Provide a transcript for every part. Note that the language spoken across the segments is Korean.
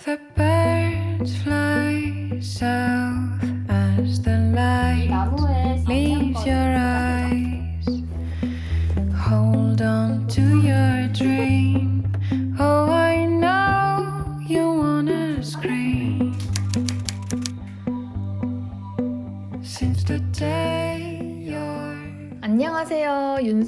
The birds fly south as the light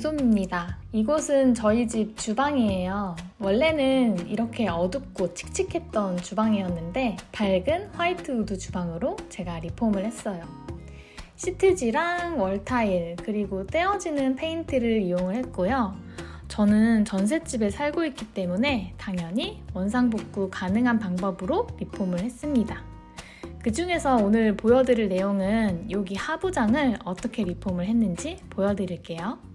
윤솜입니다. 이곳은 저희 집 주방이에요. 원래는 이렇게 어둡고 칙칙했던 주방이었는데 밝은 화이트 우드 주방으로 제가 리폼을 했어요. 시트지랑 월타일 그리고 떼어지는 페인트를 이용을 했고요. 저는 전셋집에 살고 있기 때문에 당연히 원상복구 가능한 방법으로 리폼을 했습니다. 그 중에서 오늘 보여드릴 내용은 여기 하부장을 어떻게 리폼을 했는지 보여드릴게요.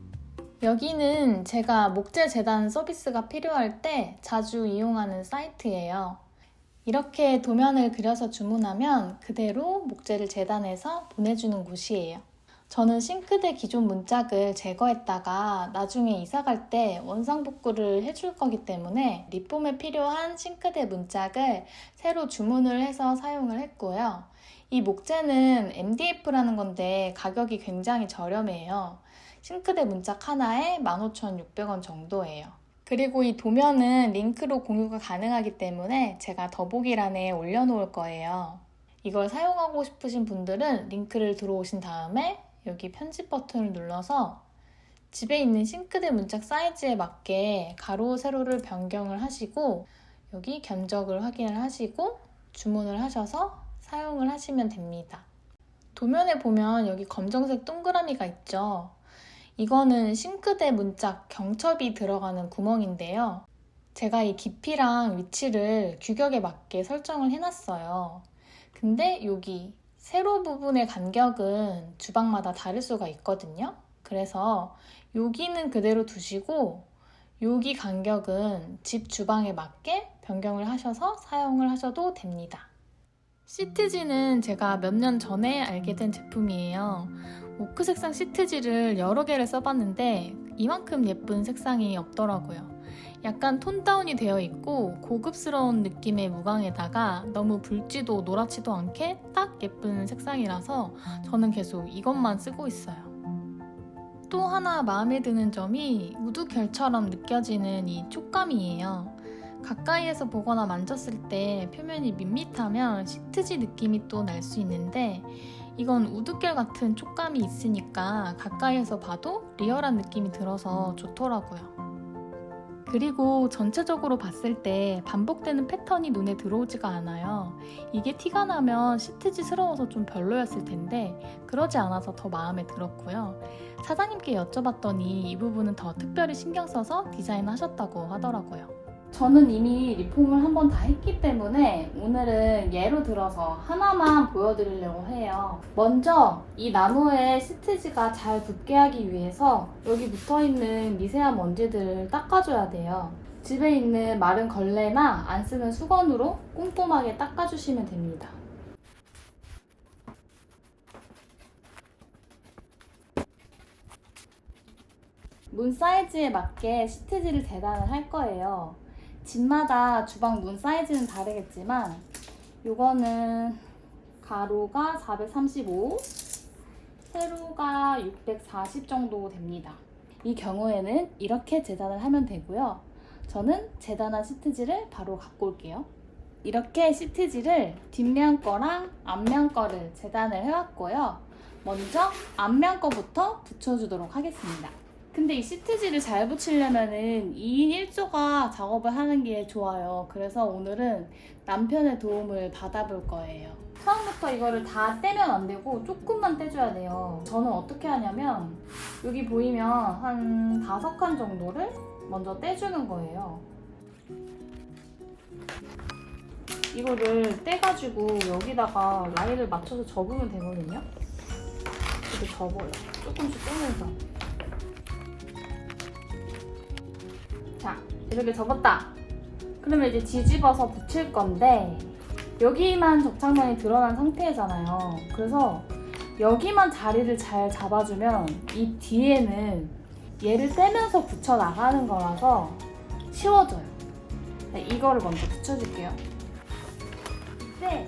여기는 제가 목재 재단 서비스가 필요할 때 자주 이용하는 사이트예요. 이렇게 도면을 그려서 주문하면 그대로 목재를 재단해서 보내주는 곳이에요. 저는 싱크대 기존 문짝을 제거했다가 나중에 이사 갈 때 원상 복구를 해줄 거기 때문에 리폼에 필요한 싱크대 문짝을 새로 주문을 해서 사용을 했고요. 이 목재는 MDF라는 건데 가격이 굉장히 저렴해요. 싱크대 문짝 하나에 15,600원 정도예요. 그리고 이 도면은 링크로 공유가 가능하기 때문에 제가 더보기란에 올려놓을 거예요. 이걸 사용하고 싶으신 분들은 링크를 들어오신 다음에 여기 편집 버튼을 눌러서 집에 있는 싱크대 문짝 사이즈에 맞게 가로, 세로를 변경을 하시고 여기 견적을 확인을 하시고 주문을 하셔서 사용을 하시면 됩니다. 도면에 보면 여기 검정색 동그라미가 있죠. 이거는 싱크대 문짝 경첩이 들어가는 구멍인데요. 제가 이 깊이랑 위치를 규격에 맞게 설정을 해놨어요. 근데 여기 세로 부분의 간격은 주방마다 다를 수가 있거든요. 그래서 여기는 그대로 두시고 여기 간격은 집 주방에 맞게 변경을 하셔서 사용을 하셔도 됩니다. 시트지는 제가 몇 년 전에 알게 된 제품이에요. 오크 색상 시트지를 여러 개를 써봤는데 이만큼 예쁜 색상이 없더라고요. 약간 톤 다운이 되어 있고 고급스러운 느낌의 무광에다가 너무 붉지도 노랗지도 않게 딱 예쁜 색상이라서 저는 계속 이것만 쓰고 있어요. 또 하나 마음에 드는 점이 우드 결처럼 느껴지는 이 촉감이에요. 가까이에서 보거나 만졌을 때 표면이 밋밋하면 시트지 느낌이 또 날 수 있는데 이건 우드결 같은 촉감이 있으니까 가까이에서 봐도 리얼한 느낌이 들어서 좋더라고요. 그리고 전체적으로 봤을 때 반복되는 패턴이 눈에 들어오지가 않아요. 이게 티가 나면 시트지스러워서 좀 별로였을 텐데 그러지 않아서 더 마음에 들었고요. 사장님께 여쭤봤더니 이 부분은 더 특별히 신경 써서 디자인하셨다고 하더라고요. 저는 이미 리폼을 한 번 다 했기 때문에 오늘은 예로 들어서 하나만 보여드리려고 해요. 먼저 이 나무에 시트지가 잘 붙게 하기 위해서 여기 붙어있는 미세한 먼지들을 닦아줘야 돼요. 집에 있는 마른 걸레나 안 쓰는 수건으로 꼼꼼하게 닦아주시면 됩니다. 문 사이즈에 맞게 시트지를 재단을 할 거예요. 집마다 주방 문 사이즈는 다르겠지만 요거는 가로가 435, 세로가 640 정도 됩니다. 이 경우에는 이렇게 재단을 하면 되고요. 저는 재단한 시트지를 바로 갖고 올게요. 이렇게 시트지를 뒷면 거랑 앞면 거를 재단을 해왔고요. 먼저 앞면 거부터 붙여주도록 하겠습니다. 근데 이 시트지를 잘 붙이려면은 2인 1조가 작업을 하는 게 좋아요. 그래서 오늘은 남편의 도움을 받아볼 거예요. 처음부터 이거를 다 떼면 안 되고 조금만 떼줘야 돼요. 저는 어떻게 하냐면 여기 보이면 한 다섯 칸 정도를 먼저 떼주는 거예요. 이거를 떼가지고 여기다가 라인을 맞춰서 접으면 되거든요. 이렇게 접어요. 조금씩 떼면서. 자, 이렇게 접었다. 그러면 이제 뒤집어서 붙일 건데 여기만 접착면이 드러난 상태잖아요. 그래서 여기만 자리를 잘 잡아주면 이 뒤에는 얘를 떼면서 붙여 나가는 거라서 쉬워져요. 네, 이거를 먼저 붙여줄게요. 때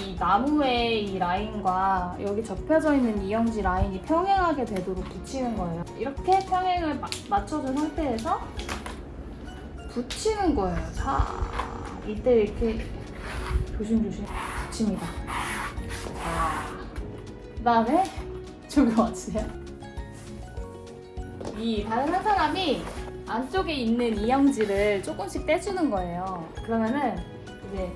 이 나무의 이 라인과 여기 접혀져 있는 이영지 라인이 평행하게 되도록 붙이는 거예요. 이렇게 평행을 마- 맞춰준 상태에서 붙이는 거예요. 자, 이때 이렇게 조심조심 붙입니다. 그 다음에 저기 와주세요. 이 다른 한 사람이 안쪽에 있는 이영지를 조금씩 떼주는 거예요. 그러면은 이제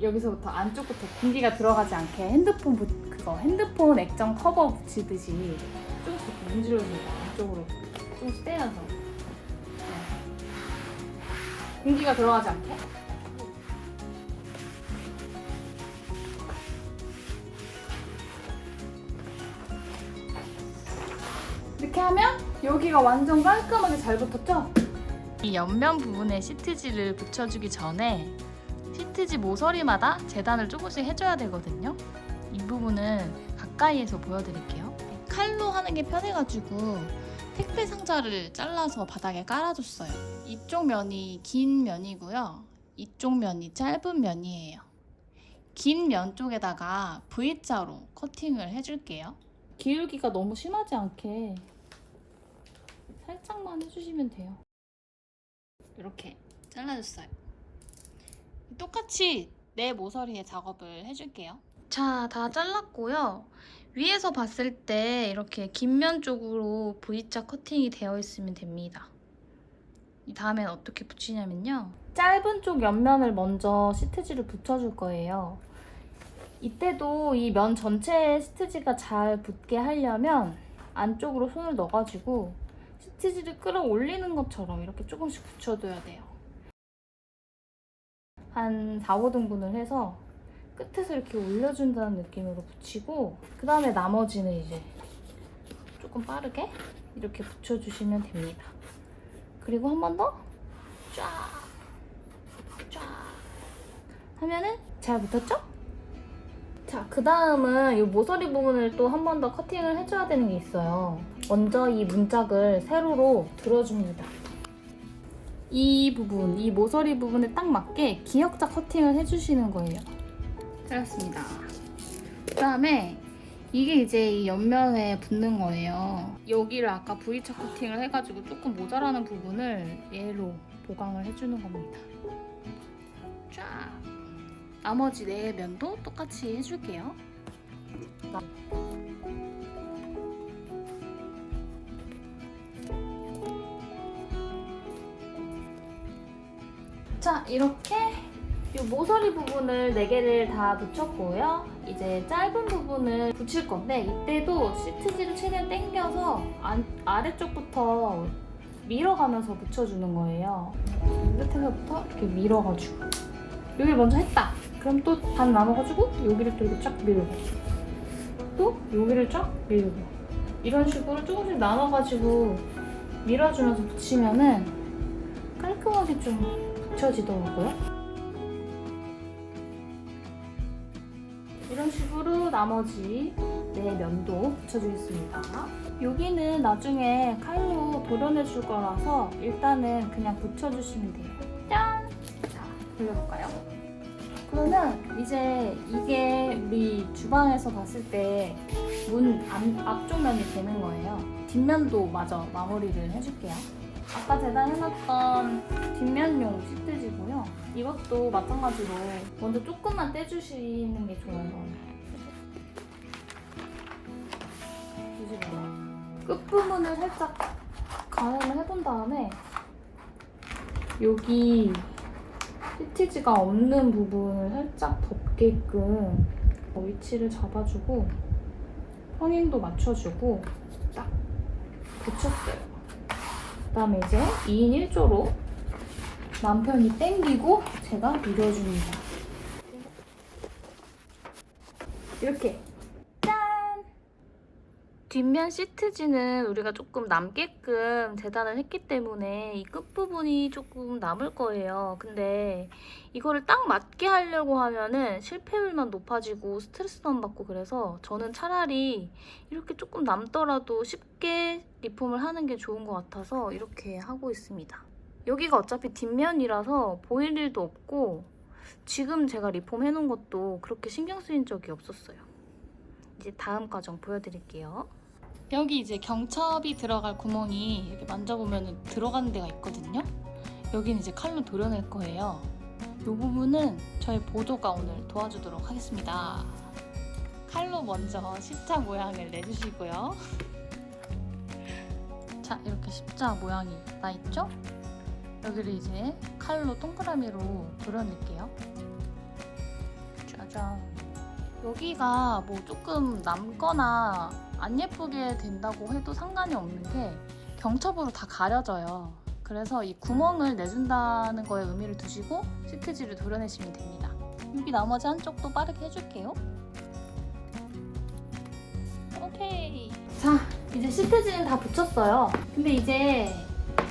여기서부터 안쪽부터 공기가 들어가지 않게 핸드폰 부, 그거 핸드폰 액정 커버 붙이듯이 조금씩 문질러줍니다. 안쪽으로 조금씩 떼면서 네. 공기가 들어가지 않게. 이렇게 하면 여기가 완전 깔끔하게 잘 붙었죠? 이 옆면 부분에 시트지를 붙여주기 전에 시트지 모서리마다 재단을 조금씩 해줘야 되거든요. 이 부분은 가까이에서 보여드릴게요. 칼로 하는 게 편해가지고 택배 상자를 잘라서 바닥에 깔아줬어요. 이쪽 면이 긴 면이고요. 이쪽 면이 짧은 면이에요. 긴 면 쪽에다가 V자로 커팅을 해줄게요. 기울기가 너무 심하지 않게 살짝만 해주시면 돼요. 이렇게 잘라줬어요. 똑같이 내 모서리에 작업을 해줄게요. 자, 다 잘랐고요. 위에서 봤을 때 이렇게 긴 면 쪽으로 V자 커팅이 되어 있으면 됩니다. 이 다음엔 어떻게 붙이냐면요. 짧은 쪽 옆면을 먼저 시트지를 붙여줄 거예요. 이때도 이 면 전체에 시트지가 잘 붙게 하려면 안쪽으로 손을 넣어가지고 시트지를 끌어올리는 것처럼 이렇게 조금씩 붙여줘야 돼요. 한 4, 5등분을 해서 끝에서 이렇게 올려준다는 느낌으로 붙이고 그 다음에 나머지는 이제 조금 빠르게 이렇게 붙여주시면 됩니다. 그리고 한 번 더 쫙, 쫙 하면은 잘 붙었죠? 자, 그 다음은 이 모서리 부분을 또 한 번 더 커팅을 해줘야 되는 게 있어요. 먼저 이 문짝을 세로로 들어줍니다. 이 부분, 이 모서리 부분에 딱 맞게 기역자 커팅을 해주시는 거예요. 잘랐습니다. 그 다음에 이게 이제 이 옆면에 붙는 거예요. 여기를 아까 V자 커팅을 해가지고 조금 모자라는 부분을 얘로 보강을 해주는 겁니다. 쫙. 나머지 네 면도 똑같이 해줄게요. 자, 이렇게 이 모서리 부분을 4개를 다 붙였고요. 이제 짧은 부분을 붙일 건데 이때도 시트지를 최대한 당겨서 안, 아래쪽부터 밀어가면서 붙여주는 거예요. 끝에서부터 이렇게 밀어가지고 여기를 먼저 했다. 그럼 또 반 나눠가지고 여기를 또 이렇게 쫙 밀고 또 여기를 쫙 밀고 이런 식으로 조금씩 나눠가지고 밀어주면서 붙이면은 깔끔하게 좀 붙여지더라고요. 이런 식으로 나머지 네 면도 붙여주겠습니다. 여기는 나중에 칼로 도려내줄 거라서 일단은 그냥 붙여주시면 돼요. 짠! 자, 돌려볼까요? 그러면 이제 이게 우리 주방에서 봤을 때 문 앞쪽 면이 되는 거예요. 뒷면도 마저 마무리를 해줄게요. 아까 재단해놨던 뒷면용 시트지고요. 이것도 마찬가지로 먼저 조금만 떼주시는 게 좋아요. 뒤집어요. 끝부분을 살짝 가늠을 해본 다음에 여기 시티지가 없는 부분을 살짝 덮게끔 위치를 잡아주고 평행도 맞춰주고 딱 붙였어요. 그 다음에 이제 2인 1조로 남편이 땡기고 제가 밀어줍니다. 이렇게 짠! 뒷면 시트지는 우리가 조금 남게끔 재단을 했기 때문에 이 끝부분이 조금 남을 거예요. 근데 이거를 딱 맞게 하려고 하면은 실패율만 높아지고 스트레스만 받고 그래서 저는 차라리 이렇게 조금 남더라도 쉽게 리폼을 하는 게 좋은 것 같아서 이렇게 하고 있습니다. 여기가 어차피 뒷면이라서 보일 일도 없고 지금 제가 리폼 해놓은 것도 그렇게 신경 쓰인 적이 없었어요. 이제 다음 과정 보여드릴게요. 여기 이제 경첩이 들어갈 구멍이 이렇게 만져보면 들어가는 데가 있거든요. 여기는 이제 칼로 도려낼 거예요. 이 부분은 저희 보조가 오늘 도와주도록 하겠습니다. 칼로 먼저 십자 모양을 내주시고요. 자, 이렇게 십자 모양이 나 있죠? 여기를 이제 칼로 동그라미로 도려낼게요. 짜잔. 여기가 뭐 조금 남거나 안 예쁘게 된다고 해도 상관이 없는 게 경첩으로 다 가려져요. 그래서 이 구멍을 내준다는 거에 의미를 두시고 시트지를 도려내시면 됩니다. 여기 나머지 한쪽도 빠르게 해줄게요. 오케이. 자, 이제 시트지는 다 붙였어요. 근데 이제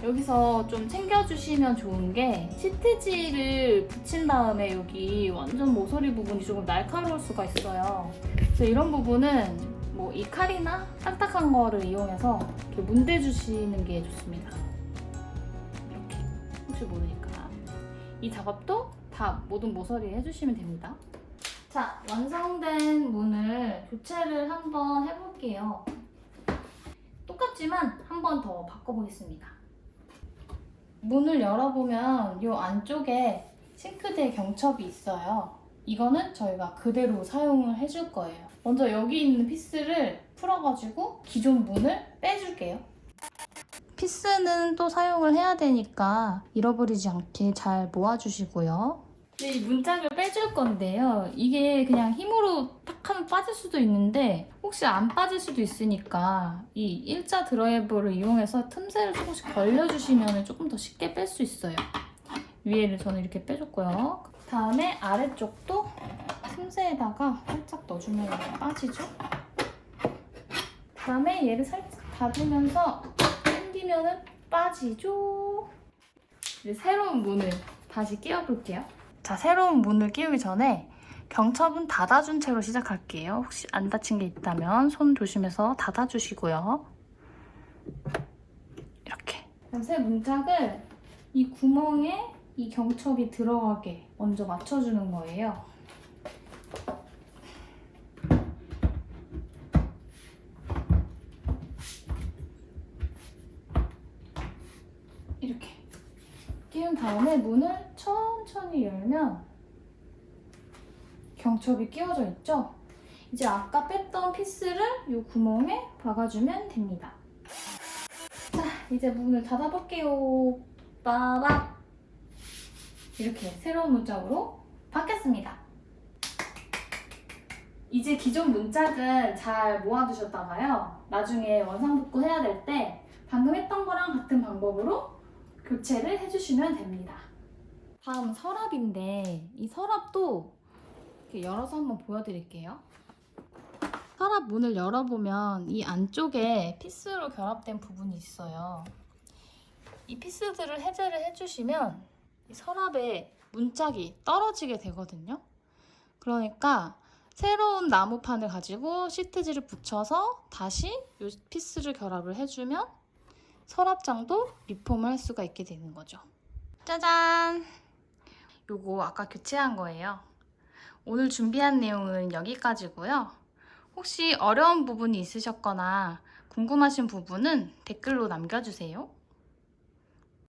여기서 좀 챙겨주시면 좋은 게 시트지를 붙인 다음에 여기 완전 모서리 부분이 조금 날카로울 수가 있어요. 그래서 이런 부분은 뭐 이 칼이나 딱딱한 거를 이용해서 이렇게 문대 주시는 게 좋습니다. 이렇게 혹시 모르니까 이 작업도 다 모든 모서리에 해주시면 됩니다. 자, 완성된 문을 교체를 한번 해볼게요. 똑같지만 한 번 더 바꿔보겠습니다. 문을 열어보면 이 안쪽에 싱크대 경첩이 있어요. 이거는 저희가 그대로 사용을 해줄 거예요. 먼저 여기 있는 피스를 풀어가지고 기존 문을 빼줄게요. 피스는 또 사용을 해야 되니까 잃어버리지 않게 잘 모아주시고요. 네, 이 문짝을 빼줄 건데요. 이게 그냥 힘으로 탁 하면 빠질 수도 있는데 혹시 안 빠질 수도 있으니까 이 일자 드라이버를 이용해서 틈새를 조금씩 벌려주시면 조금 더 쉽게 뺄 수 있어요. 위에를 저는 이렇게 빼줬고요. 다음에 아래쪽도 틈새에다가 살짝 넣어주면 빠지죠. 다음에 얘를 살짝 닫으면서 당기면은 빠지죠. 이제 새로운 문을 다시 끼워볼게요. 자, 새로운 문을 끼우기 전에 경첩은 닫아준 채로 시작할게요. 혹시 안 다친 게 있다면 손 조심해서 닫아주시고요. 이렇게. 새 문짝을 이 구멍에 이 경첩이 들어가게 먼저 맞춰주는 거예요. 이렇게. 끼운 다음에 문을 천천히 열면 경첩이 끼워져 있죠? 이제 아까 뺐던 피스를 이 구멍에 박아주면 됩니다. 자, 이제 문을 닫아볼게요. 빠박! 이렇게 새로운 문짝으로 바뀌었습니다. 이제 기존 문짝은 잘 모아두셨다가요. 나중에 원상복구 해야 될 때 방금 했던 거랑 같은 방법으로 교체를 해주시면 됩니다. 다음 서랍인데 이 서랍도 이렇게 열어서 한번 보여드릴게요. 서랍 문을 열어보면 이 안쪽에 피스로 결합된 부분이 있어요. 이 피스들을 해제를 해주시면 이 서랍에 문짝이 떨어지게 되거든요. 그러니까 새로운 나무판을 가지고 시트지를 붙여서 다시 이 피스를 결합을 해주면 서랍장도 리폼을 할 수가 있게 되는 거죠. 짜잔! 요거 아까 교체한 거예요. 오늘 준비한 내용은 여기까지고요. 혹시 어려운 부분이 있으셨거나 궁금하신 부분은 댓글로 남겨주세요.